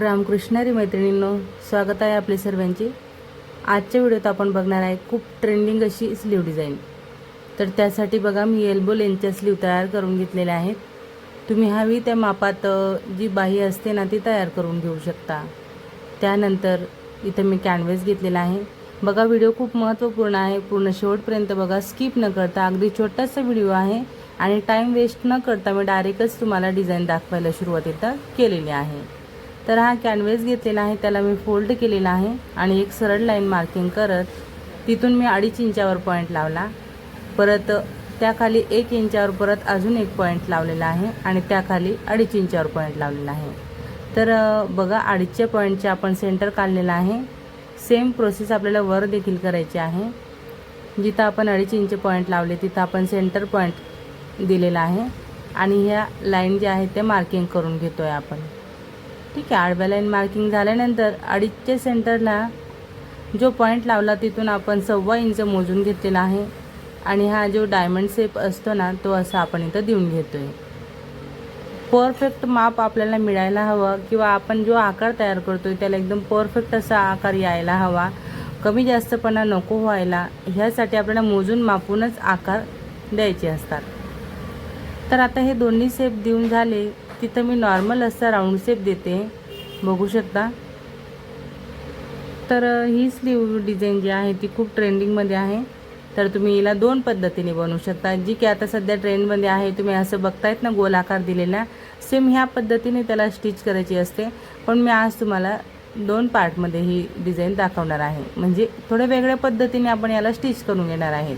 रामकृष्णारी मैत्रिणींनो स्वागत आहे आपले सर्वांचे. आजच्या व्हिडिओत आपण बघणार आहे खूप ट्रेंडिंग अशी स्लीव डिझाईन तर त्यासाठी बघा मी एल्बो लेनच्या स्लीव तयार करून घेतलेल्या आहेत. तुम्ही हवी त्या मापात जी बाही असते ना ती तयार करून घेऊ शकता. त्यानंतर इथं मी कॅनव्हेस घेतलेला आहे. बघा व्हिडिओ खूप महत्त्वपूर्ण आहे. पूर्ण शेवटपर्यंत बघा स्किप न करता अगदी छोटासा व्हिडिओ आहे. आणि टाईम वेस्ट न करता मी डायरेक्टच तुम्हाला डिझाईन दाखवायला सुरुवात इथं केलेली आहे. तर हा कॅनव्हेस घेतलेला आहे त्याला मी फोल्ड केलेला आहे आणि एक सरळ लाईन मार्किंग करत तिथून मी अडीच इंचावर पॉईंट लावला. परत त्याखाली एक इंचावर परत अजून एक पॉईंट लावलेला आहे आणि त्याखाली अडीच इंचावर पॉईंट लावलेला आहे. तर बघा अडीचच्या पॉईंटचे आपण सेंटर काढलेलं आहे. सेम प्रोसेस आपल्याला वर देखील करायची आहे. जिथं आपण अडीच इंच पॉईंट लावले तिथं आपण सेंटर पॉईंट दिलेला आहे. आणि ह्या लाईन ज्या आहेत त्या मार्किंग करून घेतो आहे आपण. ठीक आहे आडव्या लाईन मार्किंग झाल्यानंतर अडीचच्या सेंटरला जो पॉईंट लावला तिथून आपण सव्वा इंच मोजून घेतलेला आहे. आणि हा जो डायमंड शेप असतो ना तो असा आपण इथं देऊन घेतो आहे परफेक्ट माप आपल्याला मिळायला हवं किंवा आपण जो आकार तयार करतो आहे त्याला एकदम परफेक्ट असा आकार यायला हवा. कमी जास्तपणा नको व्हायला ह्यासाठी आपल्याला मोजून मापूनच आकार द्यायचे असतात. तर आता हे दोन्ही शेप देऊन झाले. तिथं मी नॉर्मल असा राऊंड शेप देते. बघू शकता. तर ही स्लीव डिझाईन जी आहे ती खूप ट्रेंडिंगमध्ये आहे. तर तुम्ही हिला दोन पद्धतीने बनवू शकता. जी की आता सध्या ट्रेंडमध्ये आहे तुम्ही असं बघतायत ना गोल आकार दिलेला सेम ह्या पद्धतीने त्याला स्टिच करायची असते. पण मी आज तुम्हाला दोन पार्टमध्ये ही डिझाईन दाखवणार आहे. म्हणजे थोड्या वेगळ्या पद्धतीने आपण याला स्टिच करून घेणार आहे.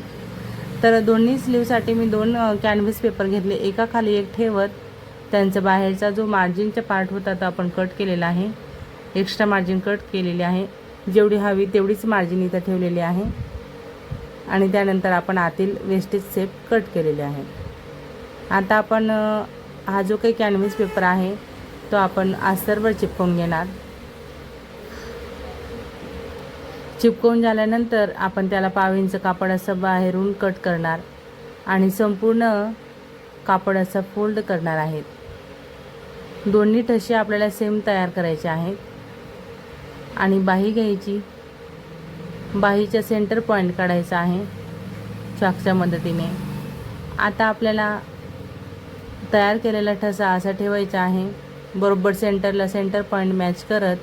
तर दोन्ही स्लीवसाठी मी दोन कॅनव्हस पेपर घेतले. एका खाली एक ठेवत. त्यांचा बाहेरचा जो मार्जिनचा पार्ट होता तो आपण कट केलेला आहे. एक्स्ट्रा मार्जिन कट केलेली आहे. जेवढी हवी तेवढीच मार्जिन इथं ठेवलेली आहे. आणि त्यानंतर आपण आतील वेस्टेज सेप कट केलेले आहे. आता आपण हा जो काही कॅनव्हस पेपर आहे तो आपण आस्तरवर चिपकवून घेणार. चिपकवून झाल्यानंतर आपण त्याला पावींचं कापड असं बाहेरून कट करणार. आणि संपूर्ण कापड असं फोल्ड करणार आहेत. दोन्ही ठसे आपल्याला सेम तयार करायचे आहेत. आणि बाही घ्यायची. बाहीच्या सेंटर पॉईंट काढायचा आहे. चॉकच्या मदतीने. आता आपल्याला तयार केलेला ठसा असा ठेवायचा आहे. बरोबर सेंटरला सेंटर पॉईंट मॅच करत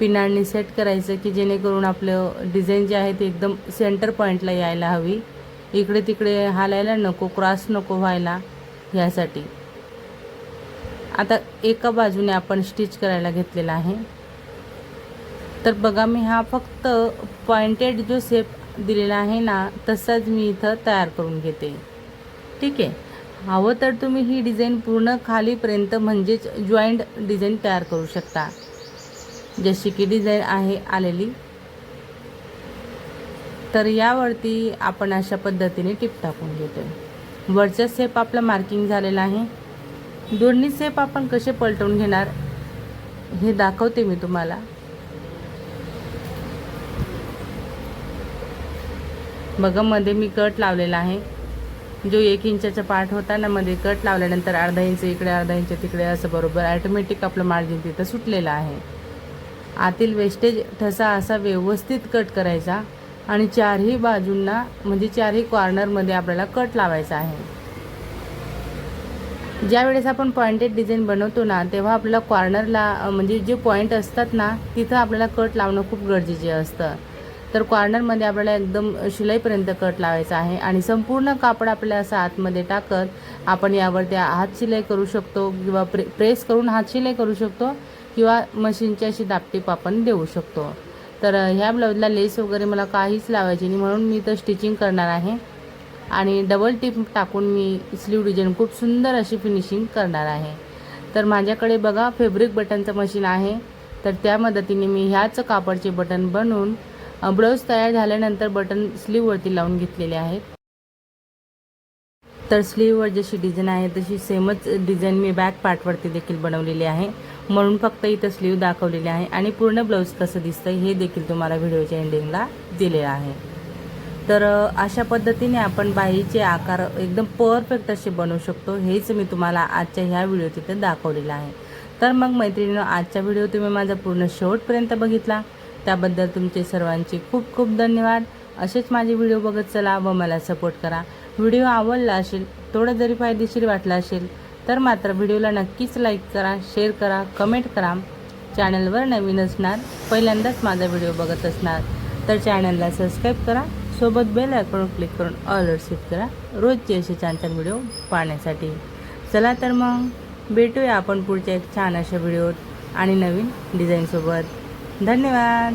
पिनाळनी सेट करायचं की जेणेकरून आपलं डिझाईन जे आहे ते एकदम सेंटर पॉईंटला यायला हवी. इकडे तिकडे हालायला नको क्रॉस नको व्हायला ह्यासाठी आता एका बाजूने आपण स्टिच करायला घेतलेला आहे. तर बघा मी हा फक्त पॉइंटेड जो शेप दिलेला आहे ना तसाच मी इथं तयार करून घेते. ठीक आहे? हवं तर तुम्ही ही डिझाईन पूर्ण खालीपर्यंत म्हणजेच जॉईंट डिझाईन तयार करू शकता. जशी की डिझाईन आहे आलेली. तर यावरती आपण अशा पद्धतीने टिप टाकून घेतो वरचा सेप आपला मार्किंग झालेला आहे. दोन्ही सेप आपण कसे पलटवून घेणार हे दाखवते मी तुम्हाला. बघा मध्ये मी कट लावलेला आहे. जो एक इंचाचा पार्ट होता ना मध्ये कट लावल्यानंतर अर्धा इंच इकडे अर्धा इंच तिकडे असं बरोबर ॲटोमॅटिक आपलं मार्जिन तिथं सुटलेलं आहे. आतील वेस्टेज ठसा असा व्यवस्थित कट करायचा आणि चारही बाजूंना म्हणजे चारही कॉर्नरमध्ये आपल्याला कट लावायचा आहे. ज्या वेळेस आपण पॉइंटेड डिझाईन बनवतो ना तेव्हा आपल्याला कॉर्नरला म्हणजे जे पॉईंट असतात ना तिथं आपल्याला कट लावणं खूप गरजेचे असतं. तर कॉर्नरमध्ये आपल्याला एकदम शिलाईपर्यंत कट लावायचा आहे आणि संपूर्ण कापड आपल्याला असं आतमध्ये टाकत आपण यावरती हात शिलाई करू शकतो किंवा प्रे प्रेस करून हात शिलाई करू शकतो किंवा मशीनची अशी दापटीप आपण देऊ शकतो. तर ह्या ब्लाऊजला लेस वगैरे मला काहीच लावायची नाही म्हणून मी तर स्टिचिंग करणार आहे. आणि डबल टिप टाकून मी स्लीव डिझाईन खूप सुंदर अशी फिनिशिंग करणार आहे. तर माझ्याकडे बघा फेब्रिक बटनचं मशीन आहे. तर त्या मदतीने मी ह्याच कापडचे बटन बनवून ब्लाऊज तयार झाल्यानंतर बटन स्लीववरती लावून घेतलेले आहेत. तर स्लीववर जशी डिझाईन आहे तशी सेमच डिझाईन मी बॅक पार्टवरती देखील बनवलेली आहे. म्हणून फक्त इथं स्लीव दाखवलेली आहे आणि पूर्ण ब्लाऊज कसं दिसतं हे देखील तुम्हाला व्हिडिओच्या एंडिंगला दिले आहे. तर अशा पद्धतीने आपण बाईचे आकार एकदम परफेक्ट असे बनवू शकतो. हेच मी तुम्हाला आजच्या ह्या व्हिडिओत इथे दाखवलेलं आहे. तर मग मैत्रिणीनं आजचा व्हिडिओ तुम्ही माझा पूर्ण शेवटपर्यंत बघितला. त्याबद्दल तुमचे सर्वांचे खूप खूप धन्यवाद. असेच माझे व्हिडिओ बघत चला व मला सपोर्ट करा. व्हिडिओ आवडला असेल थोडं जरी फायदेशीर वाटला असेल तर मात्र व्हिडिओला नक्कीच लाईक करा शेअर करा कमेंट करा. चॅनलवर नवीन असणार पहिल्यांदाच माझा व्हिडिओ बघत असणार तर चॅनलला सबस्क्राईब करा. सोबत बेल आयकॉन क्लिक करून ऑलवर सेट करा. रोजचे असे छान छान व्हिडिओ पाहण्यासाठी. चला तर मग भेटूया आपण पुढच्या एक छान अशा व्हिडिओत. आणि नवीन डिझाईनसोबत धन्यवाद!